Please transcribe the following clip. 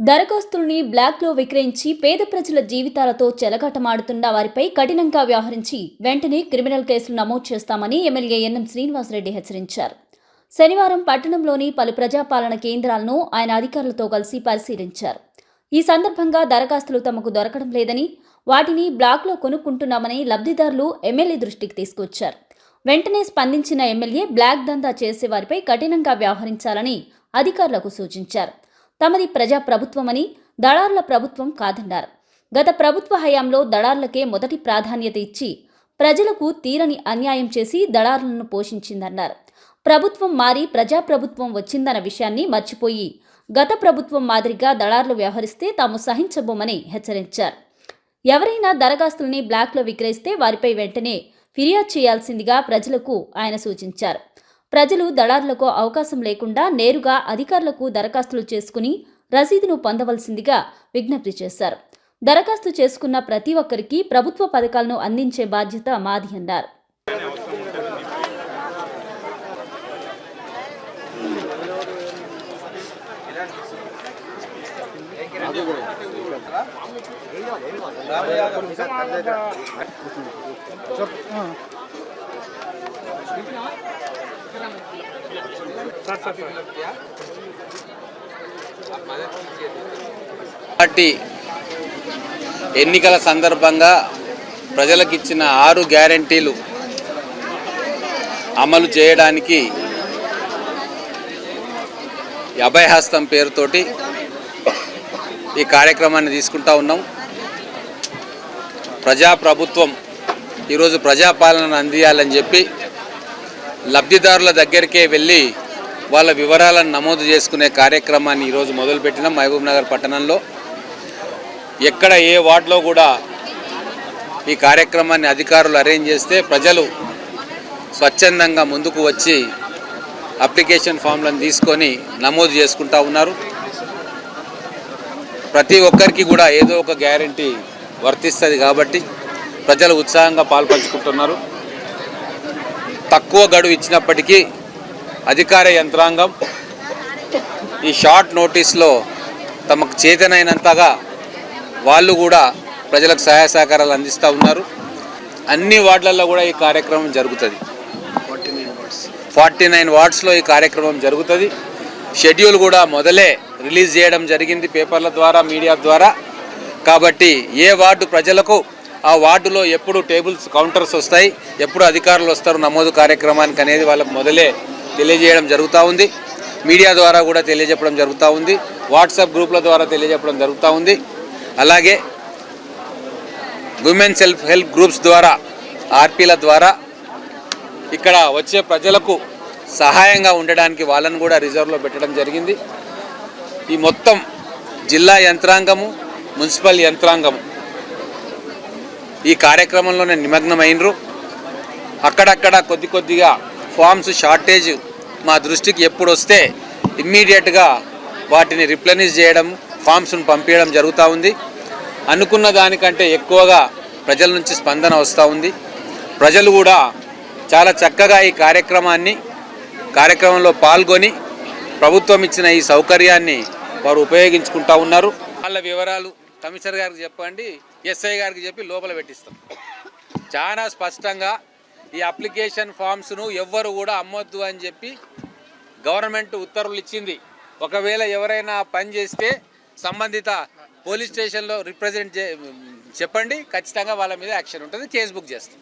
దరఖాస్తుల్ని బ్లాక్లో విక్రయించి పేద ప్రజల జీవితాలతో చెలగాటమాడుతున్న వారిపై కఠినంగా వ్యవహరించి వెంటనే క్రిమినల్ కేసులు నమోదు చేస్తామని ఎమ్మెల్యే ఎన్ఎం శ్రీనివాసరెడ్డి హెచ్చరించారు. శనివారం పట్టణంలోని పలు ప్రజాపాలన కేంద్రాలను ఆయన అధికారులతో కలిసి పరిశీలించారు. ఈ సందర్భంగా దరఖాస్తులు తమకు దొరకడం లేదని వాటిని బ్లాక్లో కొనుక్కుంటున్నామని లబ్ధిదారులు ఎమ్మెల్యే దృష్టికి తీసుకొచ్చారు. వెంటనే స్పందించిన ఎమ్మెల్యే బ్లాక్ దందా చేసే వారిపై కఠినంగా వ్యవహరించాలని అధికారులకు సూచించారు. తమది ప్రజా ప్రభుత్వమని దళారుల ప్రభుత్వం కాదన్నారు. గత ప్రభుత్వ హయాంలో దళారులకే మొదటి ప్రాధాన్యత ఇచ్చి ప్రజలకు తీరని అన్యాయం చేసి దళారులను పోషించిందన్నారు. ప్రభుత్వం మారి ప్రజాప్రభుత్వం వచ్చిందన్న విషయాన్ని మర్చిపోయి గత ప్రభుత్వం మాదిరిగా దళారులు వ్యవహరిస్తే తాము సహించబోమని హెచ్చరించారు. ఎవరైనా దరఖాస్తుల్ని బ్లాక్లో విక్రయిస్తే వారిపై వెంటనే ఫిర్యాదు చేయాల్సిందిగా ప్రజలకు ఆయన సూచించారు. ప్రజలు దళారులకు అవకాశం లేకుండా నేరుగా అధికారులకు దరఖాస్తులు చేసుకుని రసీదును పొందవలసిందిగా విజ్ఞప్తి చేశారు. దరఖాస్తు చేసుకున్న ప్రతి ఒక్కరికి ప్రభుత్వ పథకాలను అందించే బాధ్యత మాది అన్నారు. పార్టీ ఎన్నికల సందర్భంగా ప్రజలకు ఇచ్చిన ఆరు గ్యారంటీలు అమలు చేయడానికి అభయహస్తం పేరుతోటి ఈ కార్యక్రమాన్ని తీసుకుంటా ఉన్నాం. ప్రజాప్రభుత్వం ఈరోజు ప్రజాపాలనను అందియాలని చెప్పి లబ్ధిదారుల దగ్గరికే వెళ్ళి వాళ్ళ వివరాలను నమోదు చేసుకునే కార్యక్రమాన్ని ఈరోజు మొదలుపెట్టినాం మహబూబ్ నగర్ పట్టణంలో. ఎక్కడ ఏ వార్డులో కూడా ఈ కార్యక్రమాన్ని అధికారులు అరేంజ్ చేస్తే ప్రజలు స్వచ్ఛందంగా ముందుకు వచ్చి అప్లికేషన్ ఫామ్లను తీసుకొని నమోదు చేసుకుంటా ఉన్నారు. ప్రతి ఒక్కరికి కూడా ఏదో ఒక గ్యారంటీ వర్తిస్తుంది కాబట్టి ప్రజలు ఉత్సాహంగా పాల్పంచుకుంటున్నారు. తక్కువ గడువు ఇచ్చినప్పటికీ అధికార యంత్రాంగం ఈ షార్ట్ నోటీస్లో తమకు చేతనైనంతగా వాళ్ళు కూడా ప్రజలకు సహాయ సహకారాలు అందిస్తూ ఉన్నారు. అన్ని వార్డులలో కూడా ఈ కార్యక్రమం జరుగుతుంది. ఫార్టీ నైన్ వార్డ్స్లో ఈ కార్యక్రమం జరుగుతుంది. షెడ్యూల్ కూడా మొదలే రిలీజ్ చేయడం జరిగింది పేపర్ల ద్వారా మీడియా ద్వారా. కాబట్టి ఏ వార్డు ప్రజలకు ఆ వార్డులో ఎప్పుడు టేబుల్స్ కౌంటర్స్ వస్తాయి ఎప్పుడు అధికారులు వస్తారు నమోదు కార్యక్రమానికి అనేది వాళ్ళకు మొదలే తెలియజేయడం జరుగుతూ ఉంది. మీడియా ద్వారా కూడా తెలియజెప్పడం జరుగుతూ ఉంది. వాట్సాప్ గ్రూప్ల ద్వారా తెలియజెప్పడం జరుగుతూ ఉంది. అలాగే ఉమెన్ సెల్ఫ్ హెల్ప్ గ్రూప్స్ ద్వారా ఆర్పీల ద్వారా ఇక్కడ వచ్చే ప్రజలకు సహాయంగా ఉండడానికి వాళ్ళను కూడా రిజర్వ్లో పెట్టడం జరిగింది. ఈ మొత్తం జిల్లా యంత్రాంగము మున్సిపల్ యంత్రాంగము ఈ కార్యక్రమంలోనే నిమగ్నమైనరు అక్కడక్కడ కొద్ది కొద్దిగా ఫామ్స్ షార్టేజ్ మా దృష్టికి ఎప్పుడు వస్తే ఇమ్మీడియట్గా వాటిని రిప్లెనిష్ చేయడం ఫామ్స్ను పంపించడం జరుగుతూ ఉంది. అనుకున్న దానికంటే ఎక్కువగా ప్రజల నుంచి స్పందన వస్తూ ఉంది. ప్రజలు కూడా చాలా చక్కగా ఈ కార్యక్రమాన్ని కార్యక్రమంలో పాల్గొని ప్రభుత్వం ఇచ్చిన ఈ సౌకర్యాన్ని వారు ఉపయోగించుకుంటా ఉన్నారు. వాళ్ళ వివరాలు కమిషనర్ గారికి చెప్పండి ఎస్ఐ గారికి చెప్పి లోపల పెట్టిస్తాం. చాలా స్పష్టంగా ఈ అప్లికేషన్ ఫామ్స్ను ఎవ్వరు కూడా అమ్మొద్దు అని చెప్పి గవర్నమెంట్ ఉత్తర్వులు ఇచ్చింది. ఒకవేళ ఎవరైనా పని చేస్తే సంబంధిత పోలీస్ స్టేషన్లో రిప్రజెంట్ చే చెప్పండి. ఖచ్చితంగా వాళ్ళ మీద యాక్షన్ ఉంటుంది. కేసు బుక్ చేస్తాం.